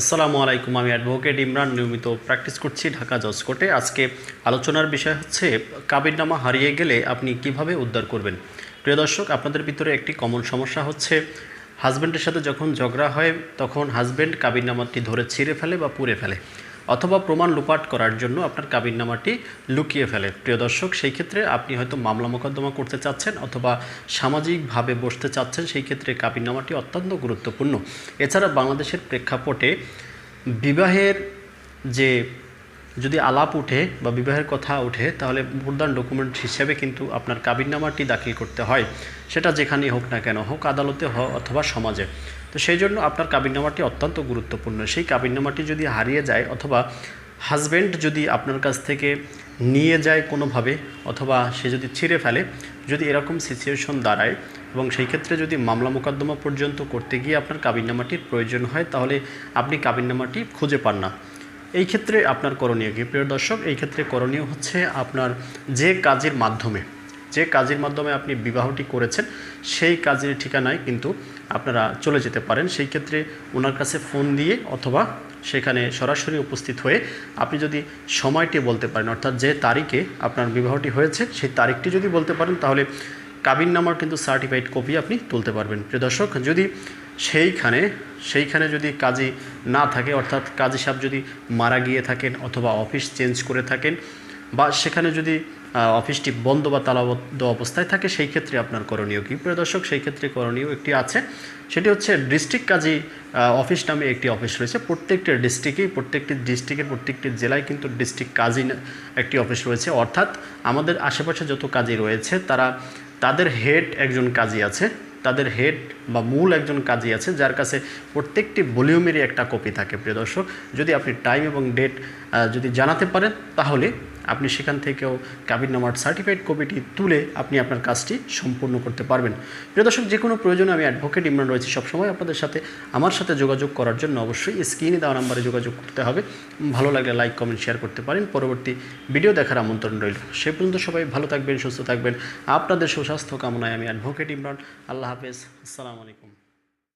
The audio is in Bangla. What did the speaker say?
আসসালামু আলাইকুম, আমি অ্যাডভোকেট ইমরান। নিয়মিত প্র্যাকটিস করছি ঢাকা জজ কোর্টে। আজকে আলোচনার বিষয় হচ্ছে, কাবিরনামা হারিয়ে গেলে আপনি কীভাবে উদ্ধার করবেন? প্রিয় দর্শক, আপনাদের ভিতরে একটি কমন সমস্যা হচ্ছে হাজব্যান্ডের সাথে যখন ঝগড়া হয়, তখন হাজব্যান্ড কাবিরনামাটি ধরে ছিঁড়ে ফেলে বা পুড়ে ফেলে। অথবা প্রমাণ লুপাট করার জন্য আপনার কাবিননামাটি লুকিয়ে ফেলে। প্রিয় দর্শক, সেই ক্ষেত্রে আপনি হয়তো মামলা মোকদ্দমা করতে চাচ্ছেন অথবা সামাজিকভাবে বসতে চাচ্ছেন, সেই ক্ষেত্রে কাবিননামাটি অত্যন্ত গুরুত্বপূর্ণ। এছাড়া বাংলাদেশের প্রেক্ষাপটে বিবাহের যে যদি আলাপ উঠে বা বিবাহের কথা ওঠে তাহলে প্রধান ডকুমেন্ট হিসেবে কিন্তু আপনার কাবিননামাটি দাখিল করতে হয়। সেটা যেখানেই হোক না কেন, হোক আদালতে অথবা সমাজে। তো সেই জন্য আপনার কাবিননামাটি অত্যন্ত গুরুত্বপূর্ণ। সেই কাবিননামাটি যদি হারিয়ে যায় অথবা হাজব্যান্ড যদি আপনার কাছ থেকে নিয়ে যায় কোনোভাবে অথবা সে যদি ছিঁড়ে ফেলে, যদি এরকম সিচুয়েশন দাঁড়ায় এবং সেই ক্ষেত্রে যদি মামলা মোকদ্দমা পর্যন্ত করতে গিয়ে আপনার কাবিননামাটির প্রয়োজন হয়, তাহলে আপনি কাবিননামাটি খুঁজে পান না। এই ক্ষেত্রে আপনার করণীয় কি? প্রিয় দর্শক, এই ক্ষেত্রে করণীয় হচ্ছে আপনার যে কাজের মাধ্যমে, যে কাজের মাধ্যমে আপনি বিবাহটি করেছেন, সেই কাজের ঠিকানায় কিন্তু আপনারা চলে যেতে পারেন। সেই ক্ষেত্রে ওনার কাছে ফোন দিয়ে অথবা সেখানে সরাসরি উপস্থিত হয়ে আপনি যদি সময়টি বলতে পারেন, অর্থাৎ যে তারিখে আপনার বিবাহটি হয়েছে, সেই তারিখটি যদি বলতে পারেন, তাহলে কাবিন নামার কিন্তু সার্টিফাইড কপি আপনি তুলতে পারবেন। প্রিয় দর্শক, যদি সেইখানে সেইখানে যদি কাজী না থাকে, অর্থাৎ কাজী সাহেব যদি মারা গিয়ে থাকেন অথবা অফিস চেঞ্জ করে থাকেন বা সেখানে যদি অফিসটি বন্ধ বা তালাবদ্ধ অবস্থায় থাকে, সেই ক্ষেত্রে আপনার করণীয় কী? প্রিয় দর্শক, সেই ক্ষেত্রে করণীয় একটি আছে। সেটি হচ্ছে ডিস্ট্রিক্ট কাজী অফিস নামে একটি অফিস রয়েছে। প্রত্যেকটি ডিস্ট্রিক্টেই, প্রত্যেকটি ডিস্ট্রিক্টের প্রত্যেকটি জেলায় কিন্তু ডিস্ট্রিক্ট কাজী একটি অফিস রয়েছে। অর্থাৎ আমাদের আশেপাশে যত কাজী রয়েছে, তারা, তাদের হেড একজন কাজী আছে। তাদের হেড বা মূল একজন কাজী আছে, যার কাছে প্রত্যেকটি ভলিউমেরই একটা কপি থাকে, প্রিয় দর্শক। যদি আপনি টাইম এবং ডেট যদি জানাতে পারেন, তাহলে আপনি সেখান থেকেও কাবিননামার সার্টিফাইড কপিটি তুলে আপনি আপনার কাজটি সম্পূর্ণ করতে পারবেন। প্রিয় দর্শক, যে কোনো প্রয়োজনে আমি অ্যাডভোকেট ইমরান রয়েছি সবসময়। আপনাদের সাথে, আমার সাথে যোগাযোগ করার জন্য অবশ্যই স্ক্রিনে দেওয়া নাম্বারে যোগাযোগ করতে হবে। ভালো লাগলে লাইক কমেন্ট শেয়ার করতে পারেন। পরবর্তী ভিডিও দেখার আমন্ত্রণ রইল। সে পর্যন্ত সবাই ভালো থাকবেন, সুস্থ থাকবেন। আপনাদের সুস্বাস্থ্য কামনায় আমি অ্যাডভোকেট ইমরান। আল্লাহ হাফেজ। আসসালামু আলাইকুম।